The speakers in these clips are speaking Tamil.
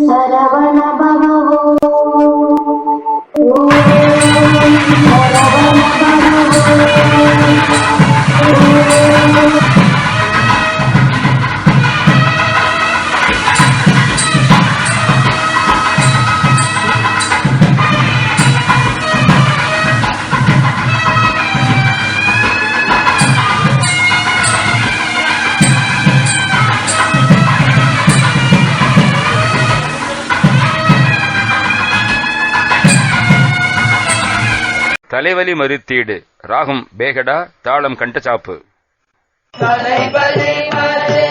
சரவண தலைவலி மறுத்தீடு. ராகம் பேகடா தாளம் கண்டச்சாப்பு தலைவலி மறு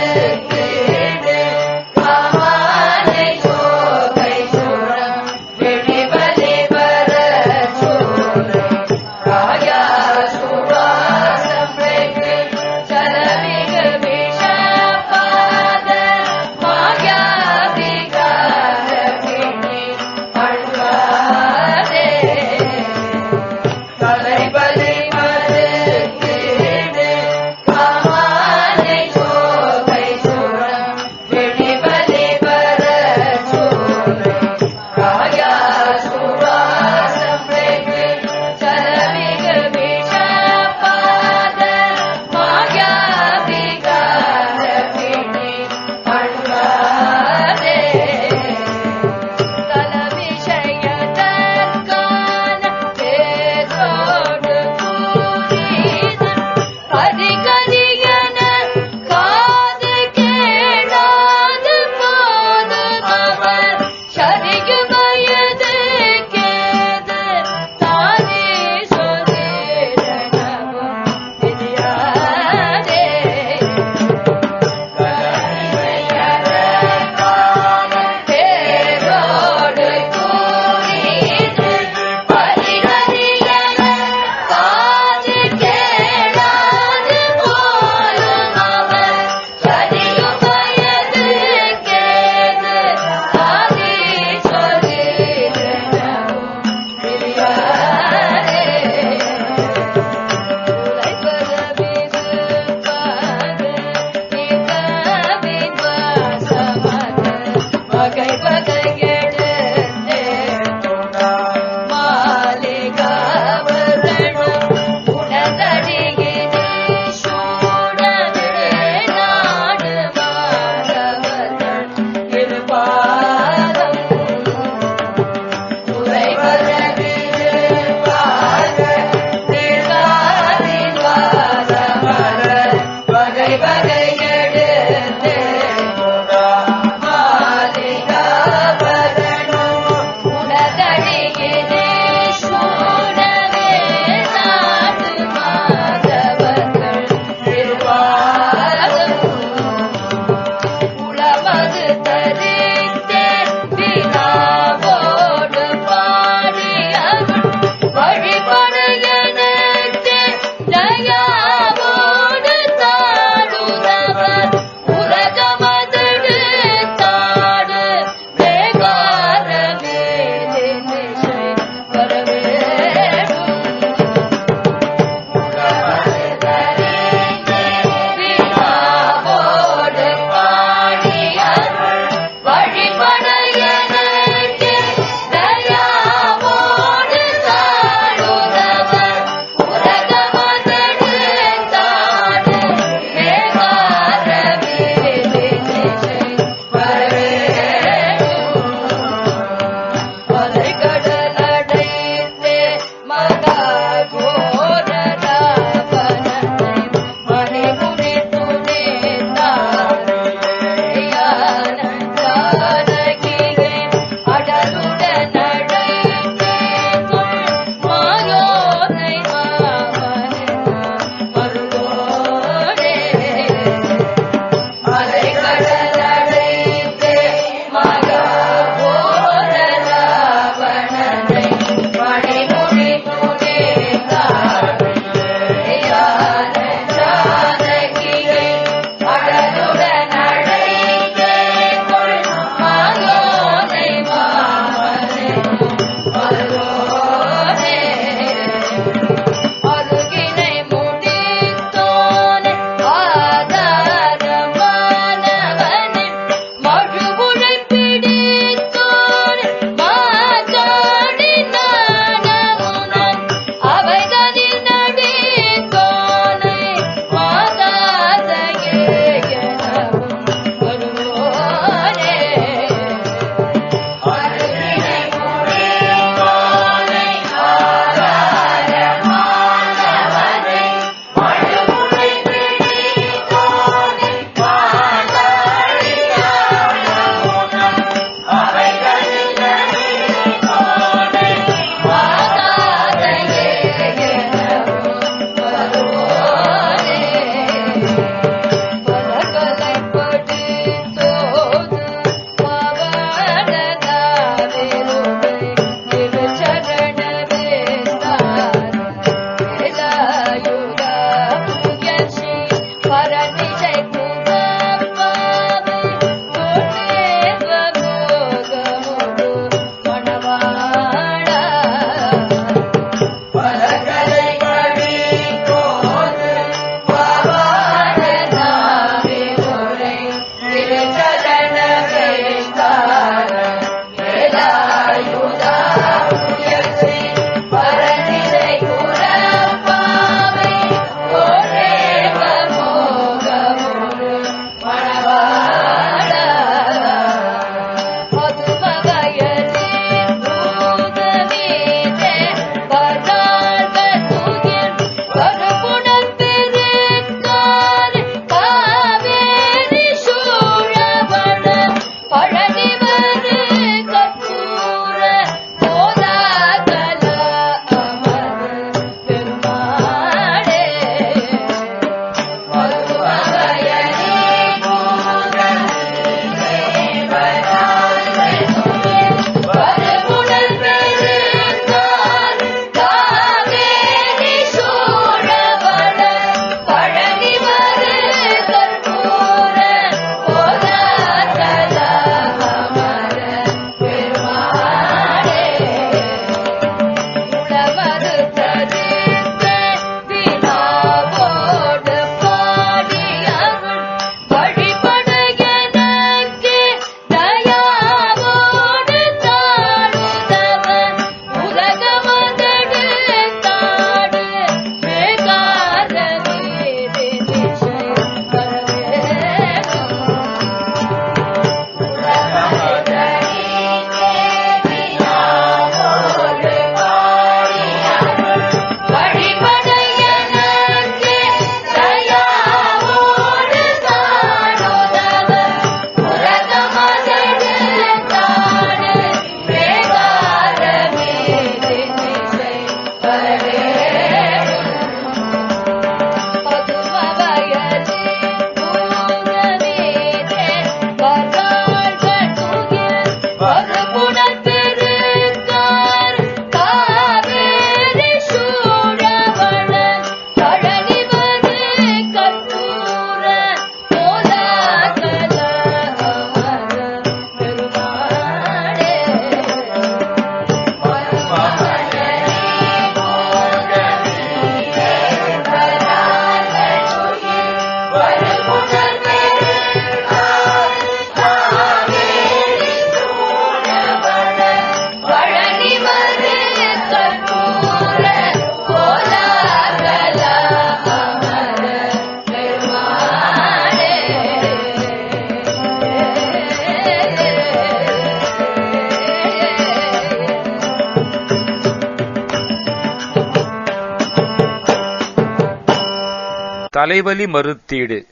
தலைவலி மறுத்தீடு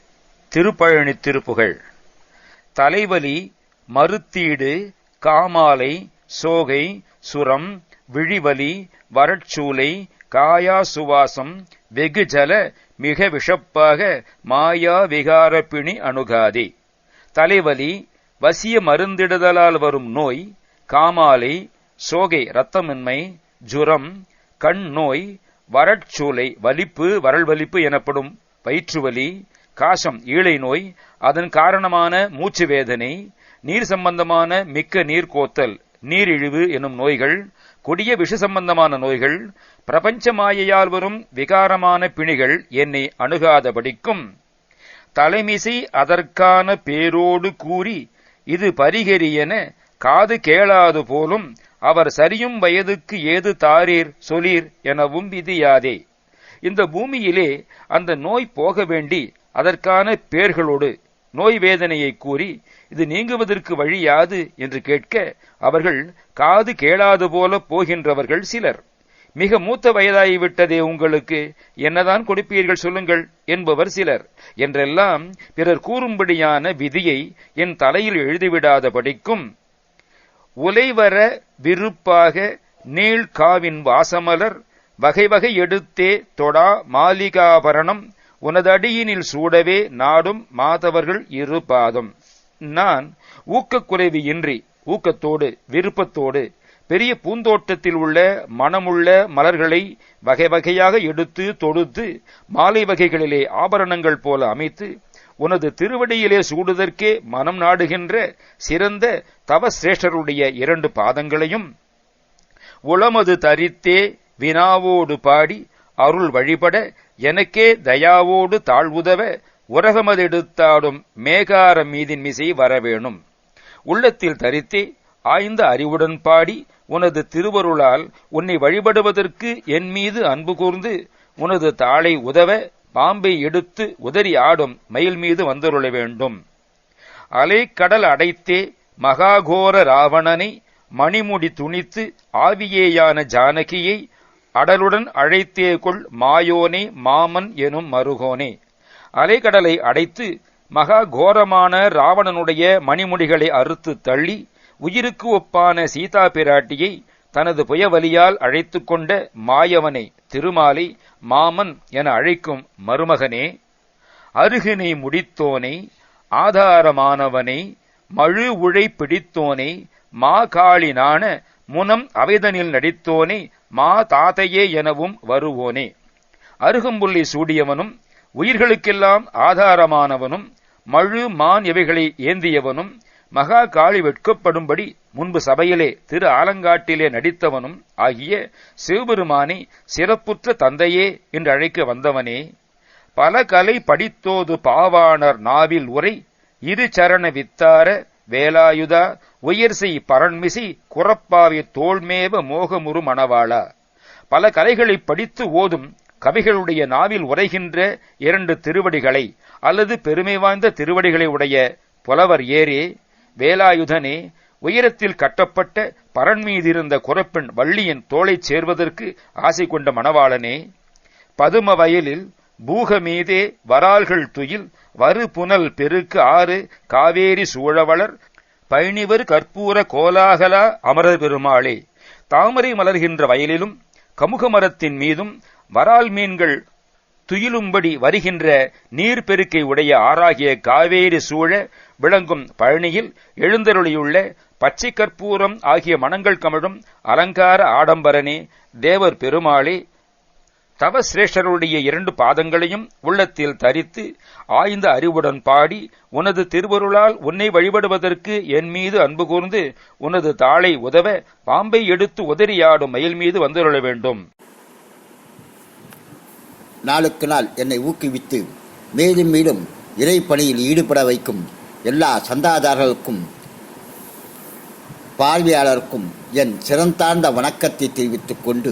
திருப்பழனி திருப்புகழ் தலைவலி மறுத்தீடு காமாலை சோகை சுரம் விழிவலி வரட்சூலை காயா சுவாசம் வெகுஜல மிக விஷப்பாக மாயா விகாரப்பிணி அணுகாதே. தலைவலி வசிய மருந்திடுதலால் வரும் நோய் காமாலை சோகை இரத்தமின்மை ஜுரம் கண் நோய் வறட்சூலை வலிப்பு வரல் வலிப்பு எனப்படும் வயிற்றுவலி காசம் ஈழை நோய் அதன் காரணமான மூச்சு வேதனை நீர் சம்பந்தமான மிக்க நீர்கோத்தல் நீரிழிவு எனும் நோய்கள் கொடிய விஷ சம்பந்தமான நோய்கள் பிரபஞ்ச மாயையால் வரும் விகாரமான பிணிகள் என்னை அணுகாதபடிக்கும். தலைமிசை அதற்கான பேரோடு கூறி இது பரிகரியென காது கேளாது போலும் அவர் சரியும் வயதுக்கு ஏது தாரீர் சொலீர் எனவும் விதியாதே. இந்த பூமியிலே அந்த நோய் போக வேண்டி அதற்கான பேர்களோடு நோய் வேதனையை கூறி இது நீங்குவதற்கு வழியாது என்று கேட்க அவர்கள் காது கேளாது போல போகின்றவர்கள் சிலர். மிக மூத்த வயதாகிவிட்டதே உங்களுக்கு என்னதான் கொடுப்பீர்கள் சொல்லுங்கள் என்பவர் சிலர். என்றெல்லாம் பிறர் கூறும்படியான விதியை என் தலையில் எழுதிவிடாதபடிக்கும் உலைவர விருப்பாக நீள் காவின் வாசமலர் வகை வகை எடுத்தே தொடா மாலிகாபரணம் உனதடியினில் சூடவே நாடும் மாதவர்கள் இரு பாதம் நான் ஊக்கக்குறைவு இன்றி ஊக்கத்தோடு விருப்பத்தோடு பெரிய பூந்தோட்டத்தில் உள்ள மனமுள்ள மலர்களை வகை வகையாக எடுத்து தொடுத்து மாலை வகைகளிலே ஆபரணங்கள் போல அமைத்து உனது திருவடியிலே சூடுதற்கே மனம் நாடுகின்ற சிறந்த தவசிரேஷ்டருடைய இரண்டு பாதங்களையும் உளமது தரித்தே வினாவோடு பாடி அருள் வழிபட எனக்கே தயாவோடு தாழ்வுதவ உரகமதெடுத்தாடும் மேகார மீதின் மிசை வரவேணும். உள்ளத்தில் தரித்தே ஆய்ந்த அறிவுடன் பாடி உனது திருவருளால் உன்னை வழிபடுவதற்கு என் மீது அன்பு கூர்ந்து உனது தாளை உதவ பாம்பை எடுத்து உதறி ஆடும் மயில் மீது வந்தருள வேண்டும். அலைக்கடல் அடைத்தே மகாகோர ராவணனை மணிமுடி துணித்து ஆவியேயான ஜானகியை அடலுடன் அழைத்தே கொள் மாயோனே மாமன் எனும் மருகோனே. அலைகடலை அடைத்து மகா கோரமான ராவணனுடைய மணிமுடிகளை அறுத்து தள்ளி உயிருக்கு ஒப்பான சீதா பிராட்டியை தனது புயவலியால் அழைத்து கொண்ட மாயவனை திருமாலை மாமன் என அழைக்கும் மருமகனே அருகினை முடித்தோனை ஆதாரமானவனை மழு உழை பிடித்தோனை மா காளினான முனம் அவைதனில் நடித்தோனே மா தாதையே எனவும் வருவோனே. அருகம்புள்ளி சூடியவனும் உயிர்களுக்கெல்லாம் ஆதாரமானவனும் மழு மான் இவைகளை ஏந்தியவனும் மகா காளி வெட்கப்படும்படி முன்பு சபையிலே திரு ஆலங்காட்டிலே நடித்தவனும் ஆகிய சிவபெருமானை சிறப்புற்ற தந்தையே என்று அழைக்க வந்தவனே. பல கலை படித்தோது பாவாணர் நாவில் உரை இரு சரண வித்தார வேலாயுதா உயர்செய் பரண்மிசி குரப்பாவி தோள்மேவ மோகமுறு மணவாளா. பல கலைகளை படித்து ஓதும் கவிகளுடைய நாவில் உரைகின்ற இரண்டு திருவடிகளை அல்லது பெருமை வாய்ந்த திருவடிகளை உடைய புலவர் ஏரே வேலாயுதனே உயரத்தில் கட்டப்பட்ட பரன் மீதிருந்த குரப்பெண் வள்ளியின் தோளைச் சேர்வதற்கு ஆசை கொண்ட மணவாளனே பதும வயலில் பூகமீதே வரால்கள் துயில் வரு புனல் பெருக்கு ஆறு காவேரி சூழவளர் பழனிவர் கற்பூர கோலாகலா அமரர் பெருமாளே. தாமரை மலர்கின்ற வயலிலும் கமுக மரத்தின் மீதும் வரால் மீன்கள் துயிலும்படி வருகின்ற நீர்ப்பெருக்கை உடைய ஆறாகிய காவேரி சூழ விளங்கும் பழனியில் எழுந்தருளியுள்ள பச்சை கற்பூரம் ஆகிய மணங்கள் கமழும் அலங்கார ஆடம்பரனே தேவர் பெருமாளே தவ சிரேஷ்டருடைய இரண்டு பாதங்களையும் உள்ளத்தில் தரித்து ஆய்ந்த அறிவுடன் பாடி உனது திருவருளால் உன்னை வழிபடுவதற்கு என் மீது அன்பு கூர்ந்து உனது தாளை உதவ பாம்பை எடுத்து உதறியாடும் மயில் மீது வந்துருள வேண்டும். நாளுக்கு நாள் என்னை ஊக்குவித்து மேலும் மேலும் இறைப்பணியில் ஈடுபட வைக்கும் எல்லா சந்தாதாரர்களுக்கும் பார்வையாளருக்கும் என் சிறந்தார்ந்த வணக்கத்தை தெரிவித்துக் கொண்டு